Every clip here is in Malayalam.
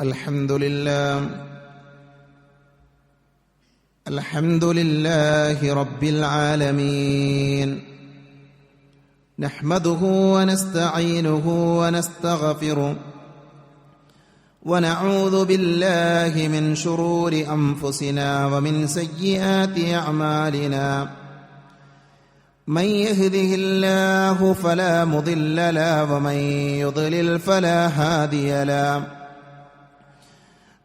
الحمد لله. الحمد لله رب العالمين. نحمده ونستعينه ونستغفره. ونعوذ بالله من شرور أنفسنا ومن سيئات أعمالنا. من يهده الله فلا مضل له ومن يضلل فلا هادي له.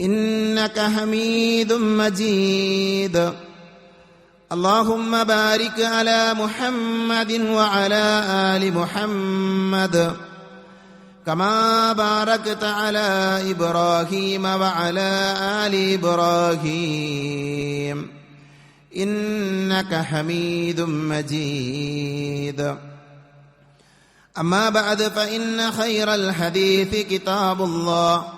إنك حميد مجيد. اللهم بارك على محمد وعلى آل محمد. كما باركت على إبراهيم وعلى آل إبراهيم. إنك حميد مجيد. أما بعد فإن خير الحديث كتاب الله.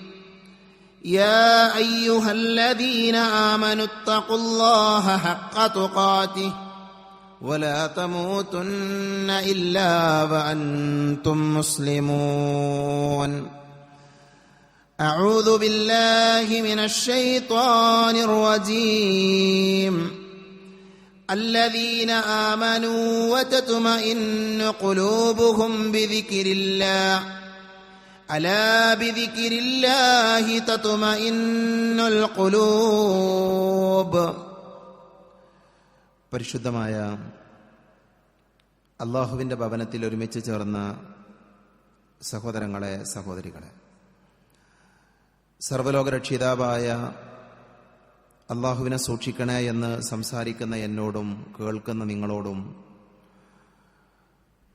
يا أيها الذين آمنوا اتقوا الله حق تقاته ولا تموتن إلا وأنتم مسلمون. أعوذ بالله من الشيطان الرجيم. الذين آمنوا وتطمئن قلوبهم بذكر الله ألا بذكر الله تطمئن القلوب പരിശുദ്ധമായ അള്ളാഹുവിൻ്റെ ഭവനത്തിൽ ഒരുമിച്ച് ചേർന്ന സഹോദരങ്ങളെ സഹോദരികളെ സർവലോകരക്ഷിതാവായ അള്ളാഹുവിനെ സൂക്ഷിക്കണേ എന്ന് സംസാരിക്കുന്ന എന്നോടും കേൾക്കുന്ന നിങ്ങളോടും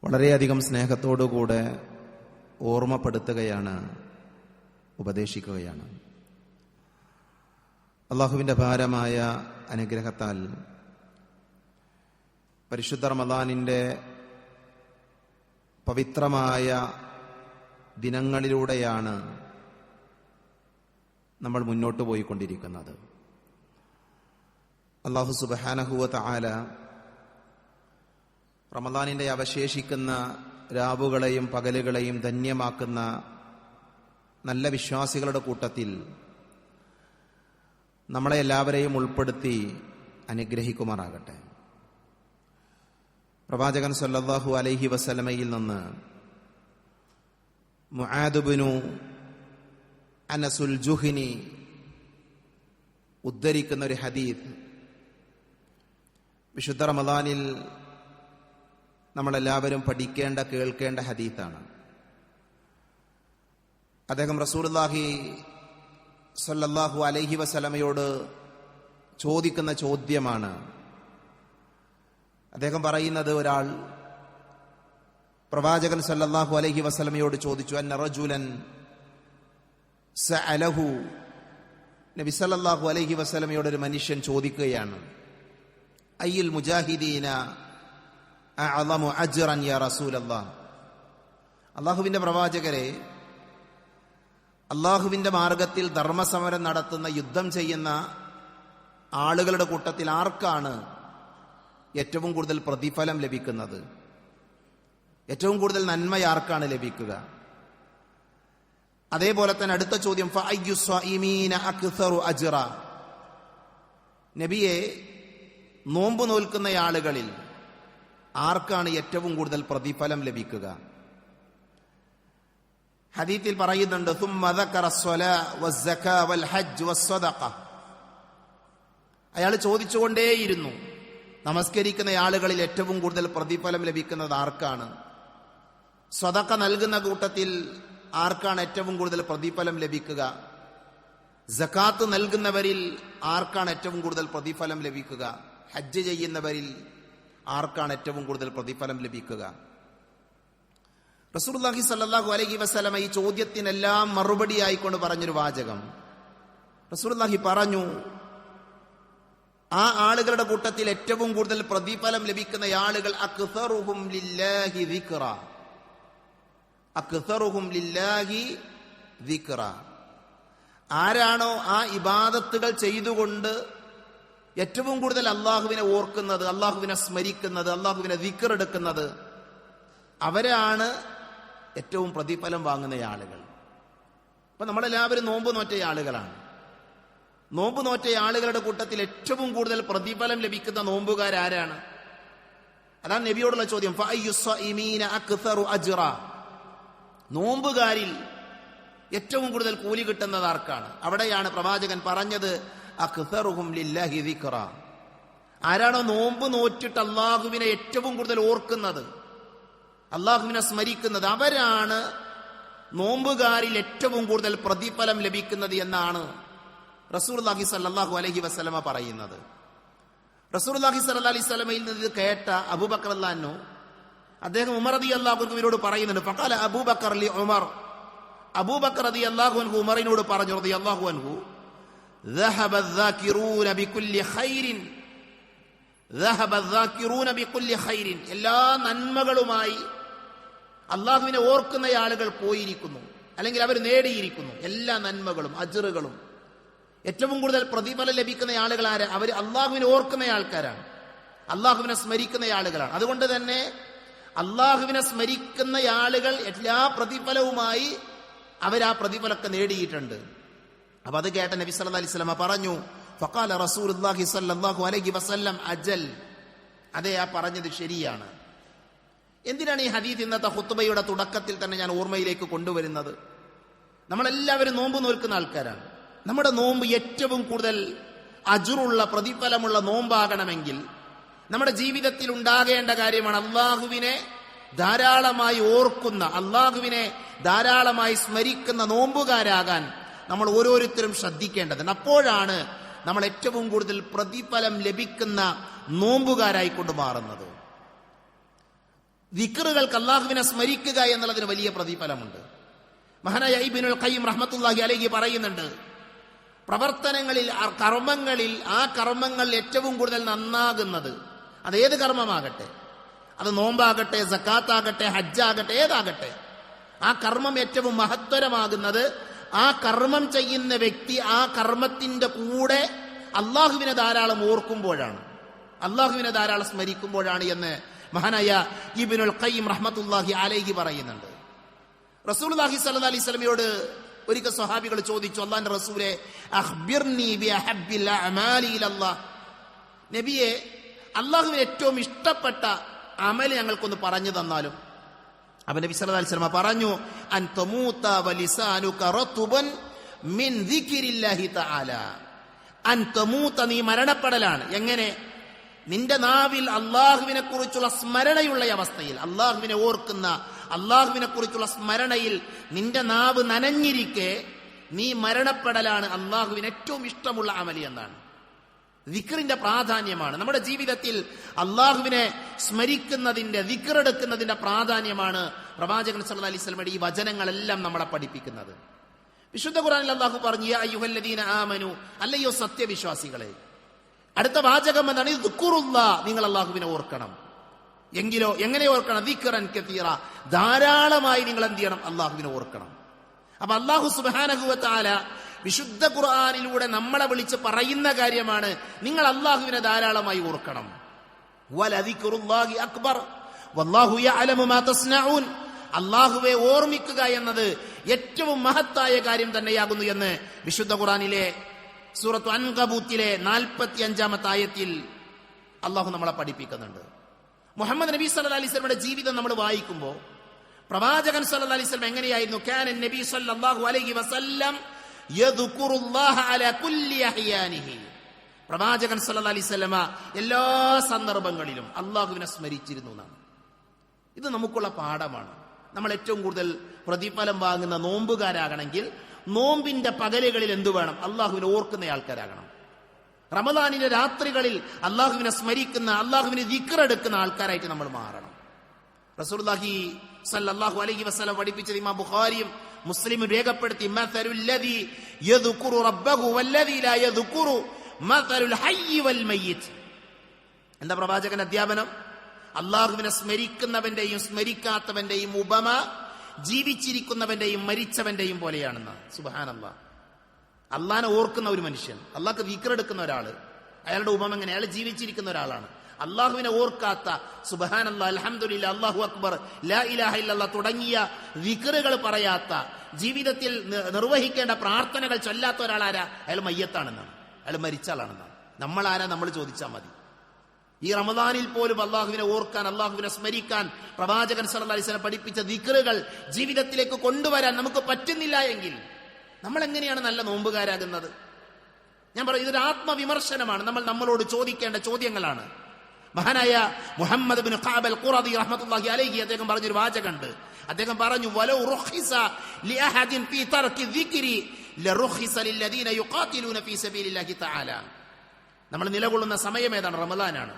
വളരെയധികം സ്നേഹത്തോടുകൂടെ ഓർമ്മപ്പെടുത്തുകയാണ് ഉപദേശിക്കുകയാണ്. അള്ളാഹുവിന്റെ ഭാരമായ അനുഗ്രഹത്താൽ പരിശുദ്ധ റമദാനിന്റെ പവിത്രമായ ദിനങ്ങളിലൂടെയാണ് നമ്മൾ മുന്നോട്ട് പോയിക്കൊണ്ടിരിക്കുന്നത്. അള്ളാഹു സുബഹാനഹുവ ആല റമദാനിന്റെ അവശേഷിക്കുന്ന രാവുകളെയും പകലുകളെയും ധന്യമാക്കുന്ന നല്ല വിശ്വാസികളുടെ കൂട്ടത്തിൽ നമ്മളെ എല്ലാവരെയും ഉൾപ്പെടുത്തി അനുഗ്രഹിക്കുമാറാകട്ടെ. പ്രവാചകൻ സല്ലാഹു അലൈഹി വസലമയിൽ നിന്ന് മുആദുബിനു അനസുൽ ജുഹിനി ഉദ്ധരിക്കുന്ന ഒരു ഹദീദ് വിശുദ്ധ റമദാനിൽ നമ്മളെല്ലാവരും പഠിക്കേണ്ട കേൾക്കേണ്ട ഹദീത്താണ്. അദ്ദേഹം റസൂർലാഹി സല്ലല്ലാഹു അലൈഹി വസലമയോട് ചോദിക്കുന്ന ചോദ്യമാണ്. അദ്ദേഹം പറയുന്നത് ഒരാൾ പ്രവാചകൻ സല്ലല്ലാഹു അലൈഹി വസലമയോട് ചോദിച്ചു അന്ന റജുലൻ സഅലഹു? നബി സല്ലല്ലാഹു അലൈഹി വസലമയോട് ഒരു മനുഷ്യൻ ചോദിക്കുകയാണ് അയ്യിൽ മുജാഹിദീന യാ റസൂലല്ലാഹ് അള്ളാഹുവിന്റെ പ്രവാചകരെ അള്ളാഹുവിന്റെ മാർഗത്തിൽ ധർമ്മസമരം നടത്തുന്ന യുദ്ധം ചെയ്യുന്ന ആളുകളുടെ കൂട്ടത്തിൽ ആർക്കാണ് ഏറ്റവും കൂടുതൽ പ്രതിഫലം ലഭിക്കുന്നത്? ഏറ്റവും കൂടുതൽ നന്മ ആർക്കാണ് ലഭിക്കുക? അതേപോലെ തന്നെ അടുത്ത ചോദ്യം അജ്റ. നബിയെ നോമ്പ് നോൽക്കുന്ന ആളുകളിൽ ആർക്കാണ് ഏറ്റവും കൂടുതൽ പ്രതിഫലം ലഭിക്കുക? ഹദീത്തിൽ പറയുന്നുണ്ട് അയാൾ ചോദിച്ചുകൊണ്ടേയിരുന്നു നമസ്കരിക്കുന്ന ആളുകളിൽ ഏറ്റവും കൂടുതൽ പ്രതിഫലം ലഭിക്കുന്നത് ആർക്കാണ്? സ്വതക്ക നൽകുന്ന കൂട്ടത്തിൽ ആർക്കാണ് ഏറ്റവും കൂടുതൽ പ്രതിഫലം ലഭിക്കുക? ജക്കാത്ത് നൽകുന്നവരിൽ ആർക്കാണ് ഏറ്റവും കൂടുതൽ പ്രതിഫലം ലഭിക്കുക? ഹജ്ജ് ചെയ്യുന്നവരിൽ ആർക്കാണ് ഏറ്റവും കൂടുതൽ പ്രതിഫലം ലഭിക്കുക? റസൂർലാഹി സല്ലാഹു അലഹി വസ്ലമ ഈ ചോദ്യത്തിനെല്ലാം മറുപടി ആയിക്കൊണ്ട് പറഞ്ഞൊരു വാചകം. റസൂർലാഹി പറഞ്ഞു ആ ആളുകളുടെ കൂട്ടത്തിൽ ഏറ്റവും കൂടുതൽ പ്രതിഫലം ലഭിക്കുന്ന ആളുകൾ ആരാണോ ആ ഇബാദത്തുകൾ ചെയ്തുകൊണ്ട് ഏറ്റവും കൂടുതൽ അള്ളാഹുവിനെ ഓർക്കുന്നത് അള്ളാഹുവിനെ സ്മരിക്കുന്നത് അള്ളാഹുവിനെ ദിക്കറെടുക്കുന്നത് അവരാണ് ഏറ്റവും പ്രതിഫലം വാങ്ങുന്ന ആളുകൾ. അപ്പൊ നമ്മളെല്ലാവരും നോമ്പ് നോറ്റ ആളുകളാണ്. നോമ്പ് നോറ്റ ആളുകളുടെ കൂട്ടത്തിൽ ഏറ്റവും കൂടുതൽ പ്രതിഫലം ലഭിക്കുന്ന നോമ്പുകാരാരാണ്? അതാണ് നബിയോടുള്ള ചോദ്യം. നോമ്പുകാരിൽ ഏറ്റവും കൂടുതൽ കൂലി കിട്ടുന്നത് ആർക്കാണ്? അവിടെയാണ് പ്രവാചകൻ പറഞ്ഞത് അക്സറുഹും ലില്ലാഹി ദിക്റ. ആരാണോ നോമ്പ് നോറ്റിട്ട് അള്ളാഹുവിനെ ഏറ്റവും കൂടുതൽ ഓർക്കുന്നത്? അള്ളാഹുവിനെ സ്മരിക്കുന്നത് അവരാണ് നോമ്പുകാരിൽ ഏറ്റവും കൂടുതൽ പ്രതിഫലം ലഭിക്കുന്നത് എന്നാണ് റസൂർലാഹി സല്ലാഹു അലഹി വസ്ലമ പറയുന്നത്. റസൂർലാഹി സല്ല അലൈഹി സ്വലമയിൽ നിന്ന് ഇത് കേട്ട അബൂബക്കർ അല്ലാനു അദ്ദേഹം ഉമർ അതി അള്ളാഹുവിനോട് പറയുന്നുണ്ട് പക്കാല അബൂബക്കർ അലി ഉമർ. അബൂബക്കർ അതി അള്ളാഹു അൻഹു ഉമറിനോട് പറഞ്ഞു അള്ളാഹു അൻഹു ذهب الذاكرون بكل خير ذهب الذاكرون بكل خير എല്ലാ നന്മകളുമായി അള്ളാഹുവിനെ ഓർക്കുന്ന ആളുകൾ പോയിരിക്കുന്നു അല്ലെങ്കിൽ അവർ നേടിയിരിക്കുന്നു എല്ലാ നന്മകളും അജറുകളും ഏറ്റവും കൂടുതൽ പ്രതിഫലം ലഭിക്കുന്ന ആളുകൾ ആര് അവർ അള്ളാഹുവിനെ ഓർക്കുന്ന ആൾക്കാരാണ് അള്ളാഹുവിനെ സ്മരിക്കുന്ന ആളുകളാണ് അതുകൊണ്ട് തന്നെ അള്ളാഹുവിനെ സ്മരിക്കുന്ന ആളുകൾ എല്ലാ പ്രതിഫലവുമായി അവർ ആ പ്രതിഫലമൊക്കെ നേടിയിട്ടുണ്ട് അപ്പൊ അത് കേട്ട നബി സല്ലാ അലൈഹി സ്വലമ പറഞ്ഞു ഫഖാല റസൂലുള്ളാഹി സ്വല്ലല്ലാഹു അലൈഹി വസല്ലം അജൽ. അതെ ആ പറഞ്ഞത് ശരിയാണ്. എന്തിനാണ് ഈ ഹദീദ് ഇന്നത്തെ ഹുത്തുബയുടെ തുടക്കത്തിൽ തന്നെ ഞാൻ ഓർമ്മയിലേക്ക് കൊണ്ടുവരുന്നത്? നമ്മളെല്ലാവരും നോമ്പ് നോൽക്കുന്ന ആൾക്കാരാണ്. നമ്മുടെ നോമ്പ് ഏറ്റവും കൂടുതൽ അജുറുള്ള പ്രതിഫലമുള്ള നോമ്പാകണമെങ്കിൽ നമ്മുടെ ജീവിതത്തിൽ ഉണ്ടാകേണ്ട കാര്യമാണ് അള്ളാഹുവിനെ ധാരാളമായി ഓർക്കുന്ന അള്ളാഹുവിനെ ധാരാളമായി സ്മരിക്കുന്ന നോമ്പുകാരാകാൻ നമ്മൾ ഓരോരുത്തരും ശ്രദ്ധിക്കേണ്ടതുണ്ട്. അപ്പോഴാണ് നമ്മൾ ഏറ്റവും കൂടുതൽ പ്രതിഫലം ലഭിക്കുന്ന നോമ്പുകാരായിക്കൊണ്ട് മാറുന്നത് വിക്കറുകൾക്ക് അള്ളാഹുവിനെ സ്മരിക്കുക എന്നുള്ളതിന് വലിയ പ്രതിഫലമുണ്ട്. മഹാനായ ഐബിനുൽ ഖയ്യിം റഹ്മത്തുല്ലാഹി അലഹി പറയുന്നുണ്ട് പ്രവർത്തനങ്ങളിൽ കർമ്മങ്ങളിൽ ആ കർമ്മങ്ങൾ ഏറ്റവും കൂടുതൽ നന്നാകുന്നത് അത് ഏത് കർമ്മമാകട്ടെ? അത് നോമ്പാകട്ടെ സക്കാത്താകട്ടെ ഹജ്ജാകട്ടെ ഏതാകട്ടെ? ആ കർമ്മം ഏറ്റവും മഹത്തരമാകുന്നത് ആ കർമ്മം ചെയ്യുന്ന വ്യക്തി ആ കർമ്മത്തിന്റെ കൂടെ അള്ളാഹുവിനെ ധാരാളം ഓർക്കുമ്പോഴാണ്. അള്ളാഹുവിനെ ധാരാളം സ്മരിക്കുമ്പോഴാണ് എന്ന് മഹാനായ ഇബിനുൽ ഖയ്യിം റഹ്മത്തുല്ലാഹി അലൈഹി പറയുന്നുണ്ട്. റസൂൽ റസൂലുള്ളാഹി സ്വല്ലല്ലാഹി അലൈഹി വസല്ലമയോട് ഒരിക്കൽ സ്വഹാബികൾ ചോദിച്ചു അള്ളാന്റെ റസൂലെ അമാലി നബിയെ അള്ളാഹുവിന് ഏറ്റവും ഇഷ്ടപ്പെട്ട അമൽ ഞങ്ങൾക്കൊന്ന് പറഞ്ഞു തന്നാലും അപ്പൊ നബി സല്ലല്ലാഹു അലൈഹി പറഞ്ഞു അൻ തമൂത വലിസാനുക റതുബൻ മിൻ ദിക്രില്ലാഹി തആല. അൻ തമൂത നീ മരണപ്പെടലാണ്. എങ്ങനെ? നിന്റെ നാവിൽ അള്ളാഹുവിനെ കുറിച്ചുള്ള സ്മരണയുള്ള അവസ്ഥയിൽ. അള്ളാഹുവിനെ ഓർക്കുന്ന അള്ളാഹുവിനെ കുറിച്ചുള്ള സ്മരണയിൽ നിന്റെ നാവ് നനഞ്ഞിരിക്കെ നീ മരണപ്പെടലാണ്. അള്ളാഹുവിന് ഏറ്റവും ഇഷ്ടമുള്ള അമലി എന്നാണ്. വിക്റിന്റെ പ്രാധാന്യമാണ്. നമ്മുടെ ജീവിതത്തിൽ അള്ളാഹുവിനെ സ്മരിക്കുന്നതിന്റെ ദിക്കറെടുക്കുന്നതിന്റെ പ്രാധാന്യമാണ് പ്രവാചകൻ സല്ല അലൈഹി വസല്ലമയുടെ ഈ വചനങ്ങളെല്ലാം നമ്മളെ പഠിപ്പിക്കുന്നത്. വിശുദ്ധ ഖുറാനിൽ അള്ളാഹു പറഞ്ഞു "യാ അയ്യുഹല്ലദീന ആമനു അല്ലയോ സത്യവിശ്വാസികളെ. അടുത്ത വാചകം എന്നാണ് ഇത് നിങ്ങൾ അള്ളാഹുവിനെ ഓർക്കണം. എങ്കിലോ എങ്ങനെ ഓർക്കണം? ദിക്കറൻ കത്തീറ ധാരാളമായി നിങ്ങൾ എന്ത് ചെയ്യണം? അള്ളാഹുവിനെ ഓർക്കണം. അപ്പൊ അള്ളാഹു സുബാനഹുവത്താല വിശുദ്ധ ഖുർആാനിലൂടെ നമ്മളെ വിളിച്ച് പറയുന്ന കാര്യമാണ് നിങ്ങൾ അള്ളാഹുവിനെ ധാരാളമായി ഓർക്കണം. അക്ബർ. അള്ളാഹുവെ ഓർമ്മിക്കുക എന്നത് ഏറ്റവും മഹത്തായ കാര്യം തന്നെയാകുന്നു എന്ന് വിശുദ്ധ ഖുറാനിലെ സൂറത്ത് അൻകബൂത്തിലെ നാൽപ്പത്തി അഞ്ചാമത്തെ ആയത്തിൽ അള്ളാഹു നമ്മളെ പഠിപ്പിക്കുന്നുണ്ട്. മുഹമ്മദ് നബി സല്ല അലൈഹി സ്വലമയുടെ ജീവിതം നമ്മൾ വായിക്കുമ്പോൾ പ്രവാചകൻ സല്ല അലിസ്ലം എങ്ങനെയായിരുന്നു? കാനൻ നബി സല്ലാഹു അലൈഹി വസല്ലം പ്രവാചകൻ സല്ല അലൈഹി വസല്ലമ എല്ലാ സന്ദർഭങ്ങളിലും അള്ളാഹുവിനെ സ്മരിച്ചിരുന്നു എന്നാണ്. ഇത് നമുക്കുള്ള പാഠമാണ്. നമ്മൾ ഏറ്റവും കൂടുതൽ പ്രതിഫലം വാങ്ങുന്ന നോമ്പുകാരാകണമെങ്കിൽ നോമ്പിന്റെ പകലുകളിൽ എന്തു വേണം? അള്ളാഹുവിനെ ഓർക്കുന്ന ആൾക്കാരാകണം. റമദാനിന്റെ രാത്രികളിൽ അള്ളാഹുവിനെ സ്മരിക്കുന്ന അള്ളാഹുവിനെ ദിക്കറെടുക്കുന്ന ആൾക്കാരായിട്ട് നമ്മൾ മാറണം. സല്ലല്ലാഹു അലൈഹി വസല്ലം പഠിപ്പിച്ചത് ഇമാ ബുഖാരിയും മുസ്ലിമും രേഖപ്പെടുത്തി എന്താ പ്രവാചകൻ അധ്യാപനം? അള്ളാഹുവിനെ സ്മരിക്കുന്നവന്റെയും സ്മരിക്കാത്തവന്റെയും ഉപമ ജീവിച്ചിരിക്കുന്നവന്റെയും മരിച്ചവന്റെയും പോലെയാണെന്ന്. സുബാനല്ല അള്ളാനെ ഓർക്കുന്ന ഒരു മനുഷ്യൻ അള്ളാഹ്ക്ക് വീക്കറെടുക്കുന്ന ഒരാൾ അയാളുടെ ഉപമ എങ്ങനെ അയാൾ ജീവിച്ചിരിക്കുന്ന ഒരാളാണ്. അള്ളാഹുവിനെ ഓർക്കാത്ത സുബഹാൻ അല്ലാ അലഹമുല്ല അള്ളാഹു അക്ബർ ലാ ഇലാഹ ഇല്ലല്ല തുടങ്ങിയ വിക്റുകൾ പറയാത്ത ജീവിതത്തിൽ നിർവഹിക്കേണ്ട പ്രാർത്ഥനകൾ ചൊല്ലാത്ത ഒരാളാരാ? അയാൾ മയ്യത്താണെന്നാണ്. അയാൾ മരിച്ചാളാണെന്നാണ്. നമ്മളാരാ? നമ്മൾ ചോദിച്ചാൽ മതി. ഈ റമദാനിൽ പോലും അള്ളാഹുവിനെ ഓർക്കാൻ അള്ളാഹുവിനെ സ്മരിക്കാൻ പ്രവാചകൻ വസല്ലം പഠിപ്പിച്ച ദിക്റുകൾ ജീവിതത്തിലേക്ക് കൊണ്ടുവരാൻ നമുക്ക് പറ്റുന്നില്ല എങ്കിൽ നമ്മൾ എങ്ങനെയാണ് നല്ല നോമ്പുകാരാകുന്നത്? ഞാൻ പറയും ഇതൊരു ആത്മവിമർശനമാണ്. നമ്മൾ നമ്മളോട് ചോദിക്കേണ്ട ചോദ്യങ്ങളാണ്. മഹാനായ മുഹമ്മദ് ബിൻ ഖാബൽ ഖുറദി റഹ്മത്തുള്ളാഹി അലൈഹി അദ്ദേഹം പറഞ്ഞൊരു വാചകമുണ്ട്. അദ്ദേഹം പറഞ്ഞു വലൗ റുഖിസ ലിഅഹദിൻ ഫീ തർക്കി ദിക്രി ലറുഖിസ ലില്ലദീന യുഖാതിലൂന ഫീ സബീലില്ലാഹി തആല. നമ്മൾ നിലകൊള്ളുന്ന സമയം ഏതാണ്? റമദാനാണ്.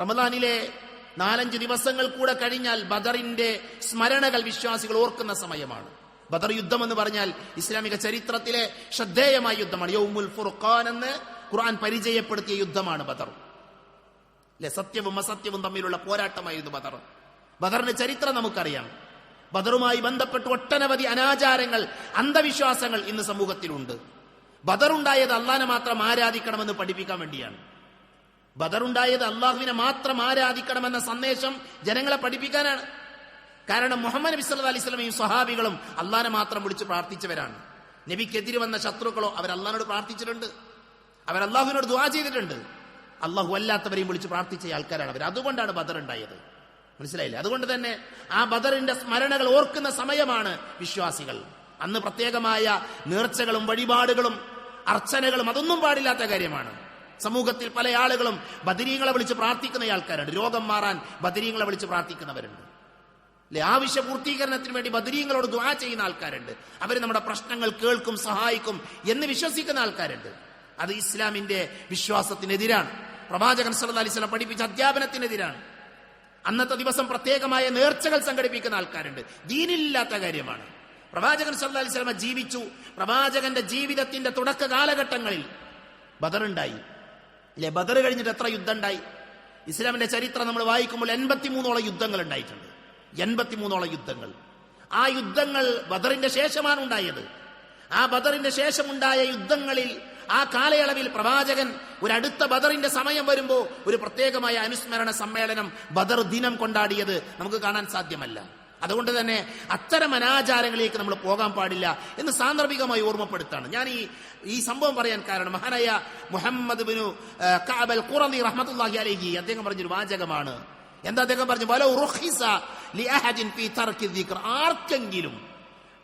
റമദാനിലെ നാലഞ്ച് ദിവസങ്ങൾ കൂടെ കഴിഞ്ഞാൽ ബദറിന്റെ സ്മരണകൾ വിശ്വാസികൾ ഓർക്കുന്ന സമയമാണ്. ബദർ യുദ്ധം എന്ന് പറഞ്ഞാൽ ഇസ്ലാമിക ചരിത്രത്തിലെ ശ്രദ്ധേയമായ യുദ്ധമാണ്. യൗമുൽ ഫുർഖാൻ എന്ന് ഖുർആൻ പരിചയപ്പെടുത്തിയ യുദ്ധമാണ് ബദർ. അല്ലെ സത്യവും അസത്യവും തമ്മിലുള്ള പോരാട്ടമായിരുന്നു ബദർ. ബദറിന്റെ ചരിത്രം നമുക്കറിയാം. ബദറുമായി ബന്ധപ്പെട്ട് ഒട്ടനവധി അനാചാരങ്ങൾ അന്ധവിശ്വാസങ്ങൾ ഇന്ന് സമൂഹത്തിലുണ്ട്. ബദറുണ്ടായത് അള്ളാനെ മാത്രം ആരാധിക്കണമെന്ന് പഠിപ്പിക്കാൻ വേണ്ടിയാണ്. ബദറുണ്ടായത് അള്ളാഹുവിനെ മാത്രം ആരാധിക്കണമെന്ന സന്ദേശം ജനങ്ങളെ പഠിപ്പിക്കാനാണ്. കാരണം മുഹമ്മദ് നബി സല്ലാ അലൈഹി വസല്ലമയും സ്വഹാബികളും അള്ളാനെ മാത്രം വിളിച്ച് പ്രാർത്ഥിച്ചവരാണ്. നബിക്കെതിരെ വന്ന ശത്രുക്കളോ അവർ അള്ളഹാനോട് പ്രാർത്ഥിച്ചിട്ടുണ്ട്. അവർ അള്ളാഹുവിനോട് ദുവാ ചെയ്തിട്ടുണ്ട്. അള്ളാഹു അല്ലാത്തവരെയും വിളിച്ച് പ്രാർത്ഥിച്ച ആൾക്കാരാണ് അവർ. അതുകൊണ്ടാണ് ബദർ ഉണ്ടായത്. മനസ്സിലായില്ലേ? അതുകൊണ്ട് തന്നെ ആ ബദറിന്റെ സ്മരണകൾ ഓർക്കുന്ന സമയമാണ് വിശ്വാസികൾ. അന്ന് പ്രത്യേകമായ നേർച്ചകളും വഴിപാടുകളും അർച്ചനകളും അതൊന്നും പാടില്ലാത്ത കാര്യമാണ്. സമൂഹത്തിൽ പല ആളുകളും ബദരീങ്ങളെ വിളിച്ച് പ്രാർത്ഥിക്കുന്ന ആൾക്കാരുണ്ട് രോഗം മാറാൻ ബദരീങ്ങളെ വിളിച്ച് പ്രാർത്ഥിക്കുന്നവരുണ്ട്. അല്ലെ ആവശ്യ പൂർത്തീകരണത്തിന് വേണ്ടി ബദരീങ്ങളോട് ദ്വാ ചെയ്യുന്ന ആൾക്കാരുണ്ട്. അവർ നമ്മുടെ പ്രശ്നങ്ങൾ കേൾക്കും സഹായിക്കും എന്ന് വിശ്വസിക്കുന്ന ആൾക്കാരുണ്ട്. അത് ഇസ്ലാമിന്റെ വിശ്വാസത്തിനെതിരാണ്. പ്രവാചകൻ സല്ല അലൈഹി വസല്ലം പഠിപ്പിച്ച അധ്യാപനത്തിനെതിരാണ്. അന്നത്തെ ദിവസം പ്രത്യേകമായ നേർച്ചകൾ സംഘടിപ്പിക്കുന്ന ആൾക്കാരുണ്ട്. ദീനില്ലാത്ത കാര്യമാണ്. പ്രവാചകൻ സല്ല അലൈഹി വസല്ലം ജീവിച്ചു. പ്രവാചകന്റെ ജീവിതത്തിന്റെ തുടക്ക കാലഘട്ടങ്ങളിൽ ബദറുണ്ടായി. അല്ലെ ബദർ കഴിഞ്ഞിട്ട് എത്ര യുദ്ധം ഉണ്ടായി ഇസ്ലാമിന്റെ ചരിത്രം നമ്മൾ വായിക്കുമ്പോൾ എൺപത്തിമൂന്നോളം യുദ്ധങ്ങൾ ഉണ്ടായിട്ടുണ്ട്. എൺപത്തിമൂന്നോളം യുദ്ധങ്ങൾ. ആ യുദ്ധങ്ങൾ ബദറിന്റെ ശേഷമാണ് ഉണ്ടായത്. ആ ബദറിന്റെ ശേഷമുണ്ടായ യുദ്ധങ്ങളിൽ ആ കാലയളവിൽ പ്രവാചകൻ ഒരു അടുത്ത ബദറിന്റെ സമയം വരുമ്പോൾ ഒരു പ്രത്യേകമായ അനുസ്മരണ സമ്മേളനം ബദർ ദിനം കൊണ്ടാടിയത് നമുക്ക് കാണാൻ സാധ്യമല്ല. അതുകൊണ്ട് തന്നെ അത്തരം അനാചാരങ്ങളിലേക്ക് നമ്മൾ പോകാൻ പാടില്ല എന്ന് സാന്ദർഭികമായി ഓർമ്മപ്പെടുത്താണ്. ഞാൻ ഈ ഈ സംഭവം പറയാൻ കാരണം മഹാനായ മുഹമ്മദ് ബിനു കാബൽ ഖുറദി റഹ്മത്തുള്ളാഹി അലൈഹി അദ്ദേഹം പറഞ്ഞൊരു വാചകമാണ്. എന്താ അദ്ദേഹം പറഞ്ഞു വലൗ തർക്കി ദിക്ർ. ആർക്കെങ്കിലും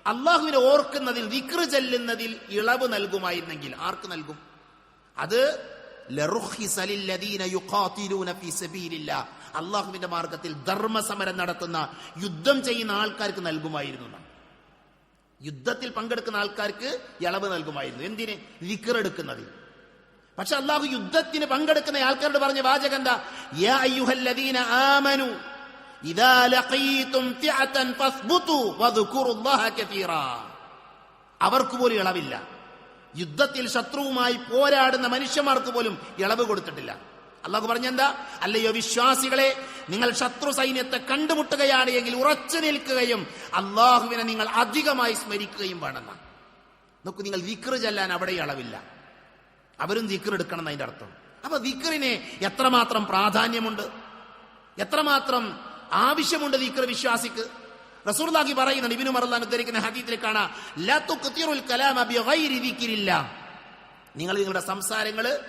അള്ളാഹുവിനെ ഓർക്കുന്നതിൽ വിക്ർ ചെല്ലുന്നതിൽ ഇളവ് നൽകുമായിരുന്നെങ്കിൽ ആർക്ക് നൽകും? അത് അള്ളാഹുവിന്റെ മാർഗത്തിൽ ധർമ്മസമരം നടത്തുന്ന യുദ്ധം ചെയ്യുന്ന ആൾക്കാർക്ക് നൽകുമായിരുന്നു. യുദ്ധത്തിൽ പങ്കെടുക്കുന്ന ആൾക്കാർക്ക് ഇളവ് നൽകുമായിരുന്നു. എന്തിന്? വിക്രെടുക്കുന്നതിൽ പക്ഷെ അള്ളാഹു യുദ്ധത്തിന് പങ്കെടുക്കുന്ന ആൾക്കാരോട് പറഞ്ഞ വാചകം അവർക്ക് പോലും ഇളവില്ല. യുദ്ധത്തിൽ ശത്രുവുമായി പോരാടുന്ന മനുഷ്യന്മാർക്ക് പോലും ഇളവ് കൊടുത്തിട്ടില്ല. അള്ളാഹു പറഞ്ഞെന്താ? അല്ലയോ വിശ്വാസികളെ നിങ്ങൾ ശത്രു സൈന്യത്തെ കണ്ടുമുട്ടുകയാണ് എങ്കിൽ ഉറച്ചു നിൽക്കുകയും അള്ളാഹുവിനെ നിങ്ങൾ അധികമായി സ്മരിക്കുകയും വേണമെന്ന. നോക്കൂ നിങ്ങൾ വിക്റ് ചെല്ലാൻ അവിടെ ഇളവില്ല. അവരും ദിക്ർ എടുക്കണം എന്നതിന്റെ അർത്ഥം. അപ്പൊ ദിക്കറിന് എത്രമാത്രം പ്രാധാന്യമുണ്ട്? എത്രമാത്രം ആവശ്യമുണ്ട് ഇക്ര വിശ്വാസിക്ക്. റസൂർലാഖി പറയുന്നുണ്ട് ഇബിനു മറല്ലാൻ ഉദ്ധരിക്കുന്ന ഹദീത്തിൽ കാണാം നിങ്ങൾ നിങ്ങളുടെ സംസാരങ്ങൾ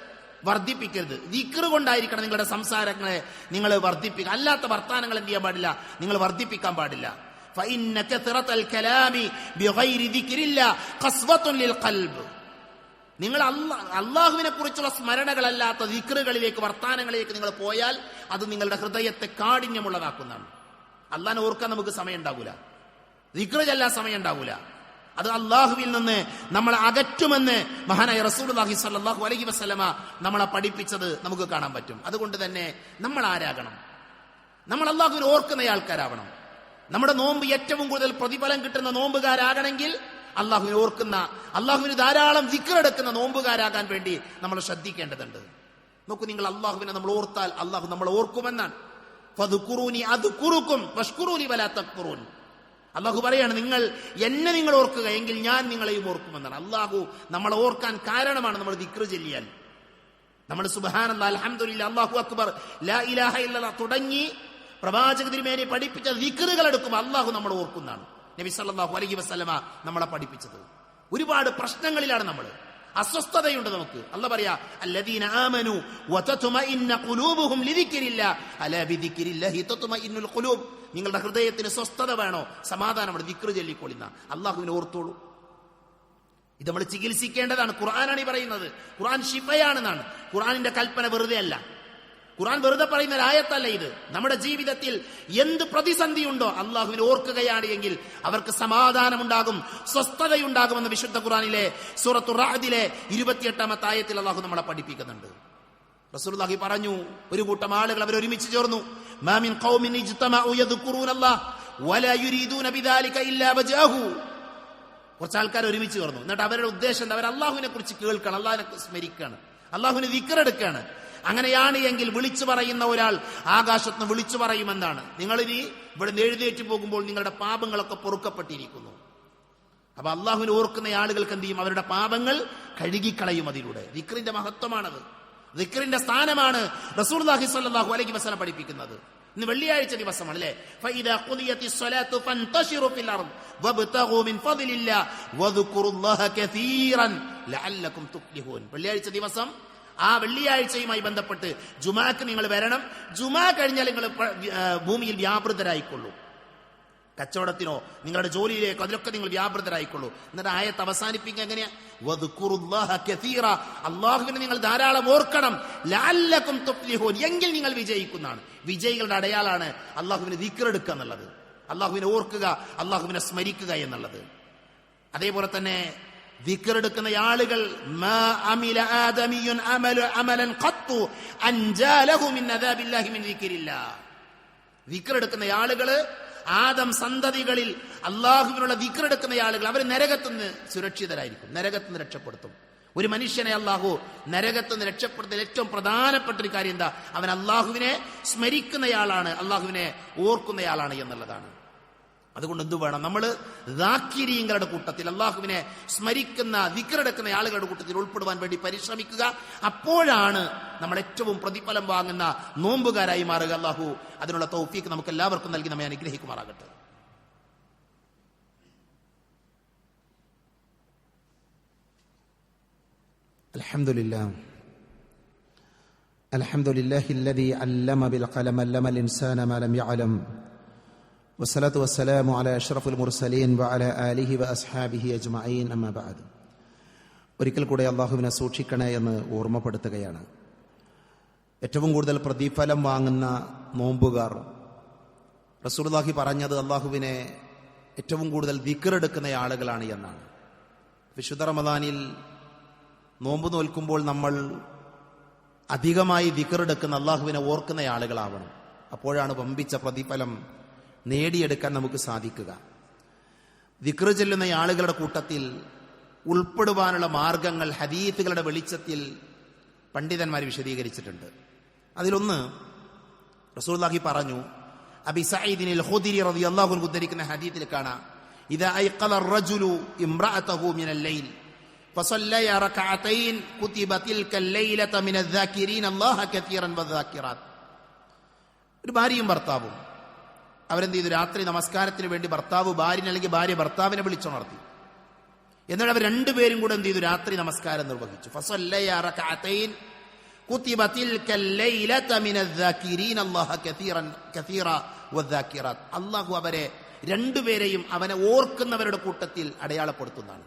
വർദ്ധിപ്പിക്കരുത്. ദിക്റ് കൊണ്ടായിരിക്കണം നിങ്ങളുടെ സംസാരങ്ങളെ നിങ്ങൾ വർദ്ധിപ്പിക്കുക അല്ലാത്ത വർത്താനങ്ങൾ എന്ത് ചെയ്യാൻ പാടില്ല? നിങ്ങൾ വർദ്ധിപ്പിക്കാൻ പാടില്ല. ഫൈൻ നിങ്ങൾ അല്ല അള്ളാഹുവിനെ കുറിച്ചുള്ള സ്മരണകളല്ലാത്ത ദിക്റുകളിലേക്ക് വർത്താനങ്ങളിലേക്ക് നിങ്ങൾ പോയാൽ അത് നിങ്ങളുടെ ഹൃദയത്തെ കാഠിന്യമുള്ളതാക്കുന്നതാണ്. അള്ളാൻ ഓർക്കാൻ നമുക്ക് സമയം ഉണ്ടാകൂല ദിക്റ് ചെല്ലാൻ സമയം അത് അള്ളാഹുവിൽ നിന്ന് നമ്മളെ അകറ്റുമെന്ന് മഹാനായ റസൂലുള്ളാഹി സ്വല്ലല്ലാഹു അലഹി വസല്ലമ നമ്മളെ പഠിപ്പിച്ചത് നമുക്ക് കാണാൻ പറ്റും. അതുകൊണ്ട് തന്നെ നമ്മൾ ആരാകണം? നമ്മൾ അള്ളാഹുവിനെ ഓർക്കുന്ന ആൾക്കാരാവണം. നമ്മുടെ നോമ്പ് ഏറ്റവും കൂടുതൽ പ്രതിഫലം കിട്ടുന്ന നോമ്പുകാരാകണമെങ്കിൽ അള്ളാഹുവിനെ ഓർക്കുന്ന അള്ളാഹുവിന് ധാരാളം വിക്രെടുക്കുന്ന നോമ്പുകാരാകാൻ വേണ്ടി നമ്മൾ ശ്രദ്ധിക്കേണ്ടതുണ്ട്. നോക്കൂ നിങ്ങൾ അള്ളാഹുവിനെ നമ്മൾ ഓർത്താൽ അള്ളാഹു നമ്മൾ ഓർക്കുമെന്നാണ്. അള്ളാഹു പറയാണ് നിങ്ങൾ എന്നെ നിങ്ങൾ ഓർക്കുക എങ്കിൽ ഞാൻ നിങ്ങളെയും ഓർക്കുമെന്നാണ്. അള്ളാഹു നമ്മളെ ഓർക്കാൻ കാരണമാണ് നമ്മൾ വിക്ര ചെല്ലിയാൽ. നമ്മൾ സുബാനന്ദ അല്ലാഹു അക്ബർ ലാ ഇലാഹ തുടങ്ങി പ്രവാചക തിരുമേനി പഠിപ്പിച്ച വിക്രുകൾ എടുക്കും അള്ളാഹു നമ്മൾ ഓർക്കുന്നതാണ്. നബി സല്ലല്ലാഹു അലൈഹി വസല്ലമ നമ്മളെ പഠിപ്പിച്ചത്. ഒരുപാട് പ്രശ്നങ്ങളിലാണ് നമ്മൾ അസ്വസ്ഥതയുണ്ട് നമുക്ക്. അല്ല പറയാ നിങ്ങളുടെ ഹൃദയത്തിന് സ്വസ്ഥത വേണോ? സമാധാനം ദിക്റ് ചൊല്ലിക്കൊള്ളുന്ന. അള്ളാഹുവിനെ ഓർത്തോളൂ. ഇത് നമ്മൾ ചികിത്സിക്കേണ്ടതാണ്. ഖുർആനാണ് ഈ പറയുന്നത്. ഖുർആൻ ഷിഫയാണെന്നാണ് ഖുർആനിന്റെ കൽപ്പന വെറുതെ അല്ല ഖുർആൻ വെറുതെ പറയുന്ന രായത്തല്ല ഇത്. നമ്മുടെ ജീവിതത്തിൽ എന്ത് പ്രതിസന്ധിയുണ്ടോ അള്ളാഹുവിനെ ഓർക്കുകയാണ് എങ്കിൽ അവർക്ക് സമാധാനമുണ്ടാകും സ്വസ്ഥതയുണ്ടാകുമെന്ന് വിശുദ്ധ ഖുറാനിലെ സൂറത്തു റാദിലെ ഇരുപത്തിയെട്ടാമത്തെ ആയത്തിൽ അള്ളാഹു നമ്മളെ പഠിപ്പിക്കുന്നുണ്ട്. റസൂലുള്ളാഹി പറഞ്ഞു ഒരു കൂട്ടം ആളുകൾ അവർ ഒരുമിച്ച് ചേർന്നു. മാമിൻ ഖൗമിൻ ഇജ്തമഉ വലാ ബിദാലിക ഇല്ലാ കുറച്ച് ആൾക്കാർ ഒരുമിച്ച് ചേർന്നു. എന്നിട്ട് അവരുടെ ഉദ്ദേശം അവർ അള്ളാഹുവിനെ കുറിച്ച് കേൾക്കണം അള്ളാഹിനെ സ്മരിക്കുകയാണ് അള്ളാഹുവിനെ വിക്കറെടുക്കാണ്. അങ്ങനെയാണ് എങ്കിൽ വിളിച്ചു പറയുന്ന ഒരാൾ ആകാശത്ത് വിളിച്ചു പറയുമെന്നാണ്. നിങ്ങളിനി ഇവിടെ എഴുന്നേറ്റ് പോകുമ്പോൾ നിങ്ങളുടെ പാപങ്ങളൊക്കെ പൊറുക്കപ്പെട്ടിരിക്കുന്നു. അപ്പൊ അള്ളാഹുവിനെ ഓർക്കുന്ന ആളുകൾക്ക് എന്ത് ചെയ്യും? അവരുടെ പാപങ്ങൾ കഴുകിക്കളയും അതിലൂടെ. ദിക്റിന്റെ മഹത്വമാണത്. ദിക്റിന്റെ സ്ഥാനമാണ് റസൂർലാഹി സ്വല്ലല്ലാഹു അലൈഹി വസല്ലം പഠിപ്പിക്കുന്നത്. ഇന്ന് വെള്ളിയാഴ്ച ദിവസമാണ് അല്ലേ? വെള്ളിയാഴ്ച ദിവസം ആ വെള്ളിയാഴ്ചയുമായി ബന്ധപ്പെട്ട് ജുമാക്ക് നിങ്ങൾ വരണം. ജുമാ കഴിഞ്ഞാൽ നിങ്ങൾ ഭൂമിയിൽ വ്യാപൃതരായിക്കൊള്ളൂ. കച്ചവടത്തിനോ നിങ്ങളുടെ ജോലിയിലേക്കോ അതിലൊക്കെ നിങ്ങൾ വ്യാപൃതരായിക്കൊള്ളൂ. എന്നിട്ട് ആയത്ത് അവസാനിപ്പിക്കുക എങ്ങനെയാ? അള്ളാഹുവിനെ നിങ്ങൾ ധാരാളം ഓർക്കണം. ലാല്ലക്കും തൊപ്ലിഹോൻ എങ്കിൽ നിങ്ങൾ വിജയിക്കുന്നതാണ്. വിജയികളുടെ അടയാളാണ് അള്ളാഹുവിനെ ദീക്കറെടുക്കുക എന്നുള്ളത്. അള്ളാഹുവിനെ ഓർക്കുക അള്ളാഹുവിനെ സ്മരിക്കുക എന്നുള്ളത്. അതേപോലെ തന്നെ ദിക്റെടുക്കുന്ന ആളുകൾ വിക്രെടുക്കുന്ന ആളുകൾ ആദം സന്തതികളിൽ അള്ളാഹുവിനുള്ള വിക്രെടുക്കുന്ന ആളുകൾ അവർ നരകത്തുനിന്ന് സുരക്ഷിതരായിരിക്കും നരകത്തുനിന്ന് രക്ഷപ്പെടുത്തും. ഒരു മനുഷ്യനെ അള്ളാഹു നരകത്തുനിന്ന് രക്ഷപ്പെടുത്തുന്ന ഏറ്റവും പ്രധാനപ്പെട്ട ഒരു കാര്യം എന്താ? അവൻ അള്ളാഹുവിനെ സ്മരിക്കുന്നയാളാണ് അള്ളാഹുവിനെ ഓർക്കുന്നയാളാണ് എന്നുള്ളതാണ്. അതുകൊണ്ട് എന്തു വേണം നമ്മൾ ദാക്കിരീങ്ങളുടെ കൂട്ടത്തിൽ അള്ളാഹുവിനെ സ്മരിക്കുന്ന വിക്രെടുക്കുന്ന ആളുകളുടെ കൂട്ടത്തിൽ ഉൾപ്പെടുവാൻ വേണ്ടി പരിശ്രമിക്കുക അപ്പോഴാണ് നമ്മൾ ഏറ്റവും പ്രതിഫലം വാങ്ങുന്ന നോമ്പുകാരായി മാറുക അള്ളാഹു അതിനുള്ള തൗഫീക്ക് നമുക്ക് എല്ലാവർക്കും നൽകി നമ്മെ അനുഗ്രഹിക്കുമാറാകട്ടെ الحمد لله الحمد لله الذي علم بالقلم علم الإنسان ما لم يعلم والصلاة والسلام على أشرف المرسلين وعلى آله وأصحابه أجمعين أما بعد ഒരിക്കൽ കൂടെ അള്ളാഹുവിനെ സൂക്ഷിക്കണേ എന്ന് ഓർമ്മപ്പെടുത്തുകയാണ് ഏറ്റവും കൂടുതൽ പ്രതിഫലം വാങ്ങുന്ന നോമ്പുകാർ റസൂലുള്ളാഹി പറഞ്ഞത് അള്ളാഹുവിനെ ഏറ്റവും കൂടുതൽ ദിക്കറെടുക്കുന്ന ആളുകളാണ് എന്നാണ് വിശുദ്ധ റമദാനിൽ നോമ്പ് നോൽക്കുമ്പോൾ നമ്മൾ അധികമായി ദിക്കറെടുക്കുന്ന അള്ളാഹുവിനെ ഓർക്കുന്ന ആളുകളാവണം അപ്പോഴാണ് വമ്പിച്ച പ്രതിഫലം നേടിയെടുക്കാൻ നമുക്ക് സാധിക്കുക ദിക്ർ ചെല്ലുന്ന ആളുകളുടെ കൂട്ടത്തിൽ ഉൾപ്പെടുവാനുള്ള മാർഗങ്ങൾ ഹദീത്തുകളുടെ വെളിച്ചത്തിൽ പണ്ഡിതന്മാർ വിശദീകരിച്ചിട്ടുണ്ട് അതിലൊന്ന് റസൂൽഹി പറഞ്ഞു അബി സഈദിനിൽ ഖുദരി റളിയല്ലാഹു അൻഹു ഉദ്ധരിക്കുന്ന ഹദീത്തിൽ കാണാം ഇദാ ഐഖല الرجل امرأته من الليل فصليا ركعتين كتب تلك الليلة من الذاكرين الله كثيرا والذاكرات ഒരു ഭാര്യയും ഭർത്താവും അവരെന്ത് ചെയ്തു? രാത്രി നമസ്കാരത്തിന് വേണ്ടി ഭർത്താവ് ഭാര്യനെ അല്ലെങ്കിൽ ഭാര്യ ഭർത്താവിനെ വിളിച്ചുണർത്തി. എന്നിട്ട് അവർ രണ്ടുപേരും കൂടെ എന്ത് ചെയ്തു? രാത്രി നമസ്കാരം നിർവഹിച്ചു. അള്ളാഹു അവരെ രണ്ടുപേരെയും അവനെ ഓർക്കുന്നവരുടെ കൂട്ടത്തിൽ അടയാളപ്പെടുത്തുന്നതാണ്.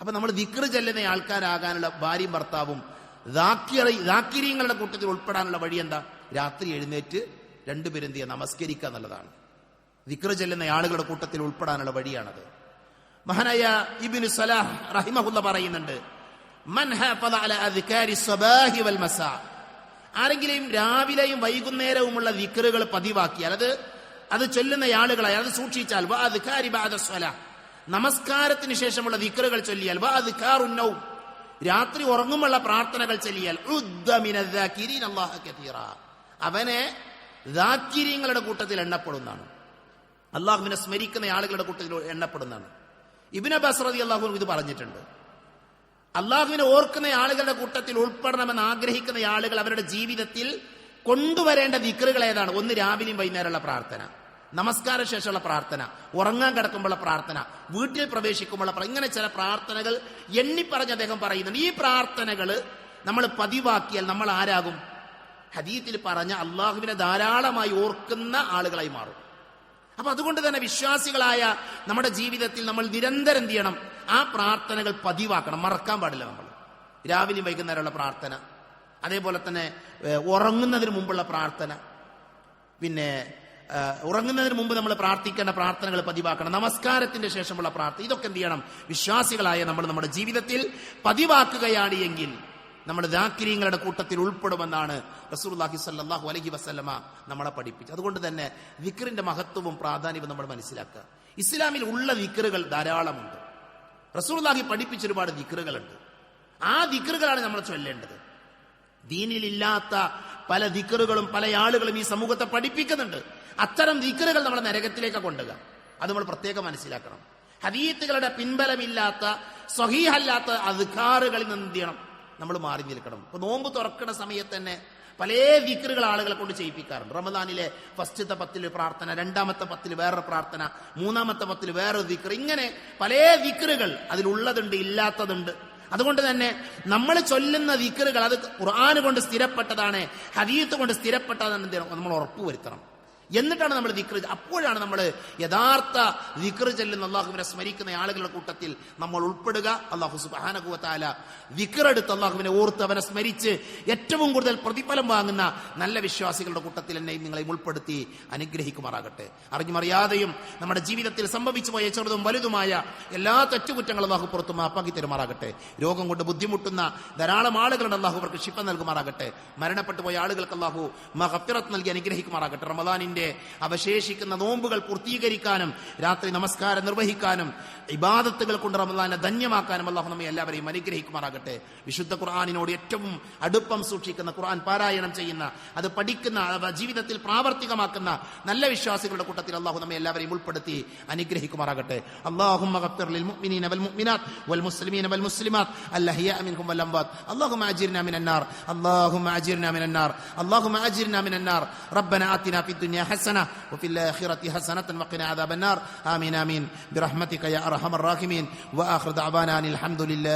അപ്പൊ നമ്മൾ ദിക്റ് ചെല്ലുന്ന ആൾക്കാരാകാനുള്ള ഭാര്യയും ഭർത്താവും ദാക്കിയങ്ങളുടെ കൂട്ടത്തിൽ ഉൾപ്പെടാനുള്ള വഴി എന്താ? രാത്രി എഴുന്നേറ്റ് രണ്ടുപേരും എന്ത് ചെയ്യുക? നമസ്കരിക്കുക എന്നുള്ളതാണ്. ദിക്ര ചെല്ലുന്ന ആളുകളുടെ കൂട്ടത്തിൽ ഉൾപ്പെടാനുള്ള വഴിയാണത്. മഹാനായ ഇബിന് സലാഹ് റഹിമഹുല്ല പറയുന്നുണ്ട് ആരെങ്കിലും രാവിലെയും വൈകുന്നേരവുമുള്ള ദിക്കറുകൾ പതിവാക്കിയാൽ അത് അത് ചൊല്ലുന്ന ആളുകളായി അത് സൂക്ഷിച്ചാൽ നമസ്കാരത്തിന് ശേഷമുള്ള ദിക്കറുകൾ ചൊല്ലിയാൽ രാത്രി ഉറങ്ങുമുള്ള പ്രാർത്ഥനകൾ ചൊല്ലിയാൽ. അവനെ ദാക്കിര്യങ്ങളുടെ കൂട്ടത്തിൽ എണ്ണപ്പെടുന്നതാണ്. അള്ളാഹുവിനെ സ്മരിക്കുന്ന ആളുകളുടെ കൂട്ടത്തിൽ എണ്ണപ്പെടുന്നതാണ്. ഇബിന് അബ്ബാസ് റതി അള്ളാഹു ഇത് പറഞ്ഞിട്ടുണ്ട്. അള്ളാഹുവിനെ ഓർക്കുന്ന ആളുകളുടെ കൂട്ടത്തിൽ ഉൾപ്പെടണമെന്ന് ആഗ്രഹിക്കുന്ന ആളുകൾ അവരുടെ ജീവിതത്തിൽ കൊണ്ടുവരേണ്ട ദിക്റുകൾ ഏതാണ്? ഒന്ന് രാവിലെയും വൈകുന്നേരമുള്ള പ്രാർത്ഥന നമസ്കാര ശേഷമുള്ള പ്രാർത്ഥന ഉറങ്ങാൻ കിടക്കുമ്പോഴുള്ള പ്രാർത്ഥന വീട്ടിൽ പ്രവേശിക്കുമ്പോഴുള്ള പ്ര- ഇങ്ങനെ ചില പ്രാർത്ഥനകൾ എണ്ണിപ്പറഞ്ഞ് അദ്ദേഹം പറയുന്നുണ്ട്. ഈ പ്രാർത്ഥനകൾ നമ്മൾ പതിവാക്കിയാൽ നമ്മൾ ആരാകും? ഹദീത്തിൽ പറഞ്ഞ അള്ളാഹുവിനെ ധാരാളമായി ഓർക്കുന്ന ആളുകളായി മാറും. അപ്പൊ അതുകൊണ്ട് തന്നെ വിശ്വാസികളായ നമ്മുടെ ജീവിതത്തിൽ നമ്മൾ നിരന്തരം എന്ത് ചെയ്യണം? ആ പ്രാർത്ഥനകൾ പതിവാക്കണം. മറക്കാൻ പാടില്ല നമ്മൾ. രാവിലെ വൈകുന്നേരമുള്ള പ്രാർത്ഥന. അതേപോലെ തന്നെ ഉറങ്ങുന്നതിന് മുമ്പുള്ള പ്രാർത്ഥന. പിന്നെ ഉറങ്ങുന്നതിന് മുമ്പ് നമ്മൾ പ്രാർത്ഥിക്കേണ്ട പ്രാർത്ഥനകൾ പതിവാക്കണം. നമസ്കാരത്തിന്റെ ശേഷമുള്ള പ്രാർത്ഥന. ഇതൊക്കെ എന്ത് ചെയ്യണം? വിശ്വാസികളായ നമ്മൾ നമ്മുടെ ജീവിതത്തിൽ പതിവാക്കുകയാണ് എങ്കിൽ നമ്മൾ ദാക്കിര്യങ്ങളുടെ കൂട്ടത്തിൽ ഉൾപ്പെടുമെന്നാണ് റസൂലുള്ളാഹി സല്ലാഹു അലഹി വസല്ലമ നമ്മളെ പഠിപ്പിച്ചത്. അതുകൊണ്ട് തന്നെ വിക്രിന്റെ മഹത്വവും പ്രാധാന്യവും നമ്മൾ മനസ്സിലാക്കുക. ഇസ്ലാമിൽ ഉള്ള വിക്രുകൾ ധാരാളമുണ്ട്. റസൂലുള്ളാഹി പഠിപ്പിച്ച ഒരുപാട് വിക്രുകളുണ്ട് ആ വിക്രുകളാണ് നമ്മൾ ചൊല്ലേണ്ടത്. ദീനിലില്ലാത്ത പല ദിക്കറുകളും പല ആളുകളും ഈ സമൂഹത്തെ പഠിപ്പിക്കുന്നുണ്ട്. അത്തരം ദിക്കറുകൾ നമ്മളെ നരകത്തിലേക്ക് കൊണ്ടുക അത് നമ്മൾ പ്രത്യേകം മനസ്സിലാക്കണം. ഹദീത്തുകളുടെ പിൻബലമില്ലാത്ത സ്വഹീഹല്ലാത്ത അധികാറുകളിൽ നിന്ന് എന്ത് ചെയ്യണം? നമ്മൾ മാറി നിൽക്കണം. ഇപ്പൊ നോമ്പ് തുറക്കുന്ന സമയത്ത് തന്നെ പല വിക്രുകൾ ആളുകളെ കൊണ്ട് ചെയ്യിപ്പിക്കാറുണ്ട്. റമദാനിലെ ഫസ്റ്റത്തെ പത്തിൽ പ്രാർത്ഥന രണ്ടാമത്തെ പത്തിൽ വേറൊരു പ്രാർത്ഥന മൂന്നാമത്തെ പത്തിൽ വേറൊരു വിക്ര ഇങ്ങനെ പല വിക്രുകൾ അതിലുള്ളതുണ്ട് ഇല്ലാത്തതുണ്ട്. അതുകൊണ്ട് തന്നെ നമ്മൾ ചൊല്ലുന്ന വിക്രുകൾ അത് ഖുർആൻ കൊണ്ട് സ്ഥിരപ്പെട്ടതാണ് ഹദീത്ത് കൊണ്ട് സ്ഥിരപ്പെട്ടതാണ്? നമ്മൾ ഉറപ്പുവരുത്തണം. എന്നിട്ടാണ് നമ്മൾ ദിക്ർ അപ്പോഴാണ് നമ്മൾ യഥാർത്ഥ ദിക്ർ ചെല്ലുന്ന അള്ളാഹുവിനെ സ്മരിക്കുന്ന ആളുകളുടെ കൂട്ടത്തിൽ നമ്മൾ ഉൾപ്പെടുക. അള്ളാഹു സുബാനകുവത്താല ദിക്റെടുത്ത് അള്ളാഹുവിനെ ഓർത്ത് അവനെ സ്മരിച്ച് ഏറ്റവും കൂടുതൽ പ്രതിഫലം വാങ്ങുന്ന നല്ല വിശ്വാസികളുടെ കൂട്ടത്തിൽ എന്നെയും നിങ്ങളെയും ഉൾപ്പെടുത്തി അനുഗ്രഹിക്കുമാറാകട്ടെ. അറിഞ്ഞുമറിയാതെയും നമ്മുടെ ജീവിതത്തിൽ സംഭവിച്ചു പോയ ചെറുതും വലുതുമായ എല്ലാ തെറ്റുകുറ്റങ്ങളും അള്ളാഹു പുറത്തു മാപ്പാക്കി തരുമാറാകട്ടെ. രോഗം കൊണ്ട് ബുദ്ധിമുട്ടുന്ന ധാരാളം ആളുകളുടെ അള്ളാഹു അവർക്ക് ക്ഷിപ്പം നൽകുമാറാകട്ടെ. മരണപ്പെട്ടു പോയ ആളുകൾക്ക് അള്ളാഹു മഹഫിറത്ത് നൽകി അനുഗ്രഹിക്കുമാറാകട്ടെ. റമദാനിന്റെ അവശേഷിക്കുന്ന നോമ്പുകൾ പൂർത്തീകരിക്കാനും രാത്രി നമസ്കാരം നിർവഹിക്കാനും ഇബാദത്തുകൾ കൊണ്ട് റമദാനെ ധന്യമാക്കാനും അള്ളാഹു നമ്മെ എല്ലാവരെയും അനുഗ്രഹിക്കുമാറാകട്ടെ വിശുദ്ധ ഖുർആാനിനോട് ഏറ്റവും അടുപ്പം സൂക്ഷിക്കുന്ന ഖുർആൻ പാരായണം ചെയ്യുന്ന അത് പഠിക്കുന്ന അവ ജീവിതത്തിൽ പ്രാവർത്തികമാക്കുന്ന നല്ല വിശ്വാസികളുടെ കൂട്ടത്തിൽ അള്ളാഹു നമ്മെ എല്ലാവരെയും ഉൾപ്പെടുത്തി അനുഗ്രഹിക്കുമാറാകട്ടെ اللهم اغفر للمؤمنين والمؤمنات والمسلمين والمسلمات الاحياء منهم والاموات اللهم اجرنا من النار اللهم اجرنا من النار اللهم اجرنا من النار ربنا اتنا في الدنيا حسنة وفي الآخرة حسنة وقنا عذاب النار. آمين آمين. برحمتك يا أرحم الراحمين. وآخر دعوانا أن الحمد لله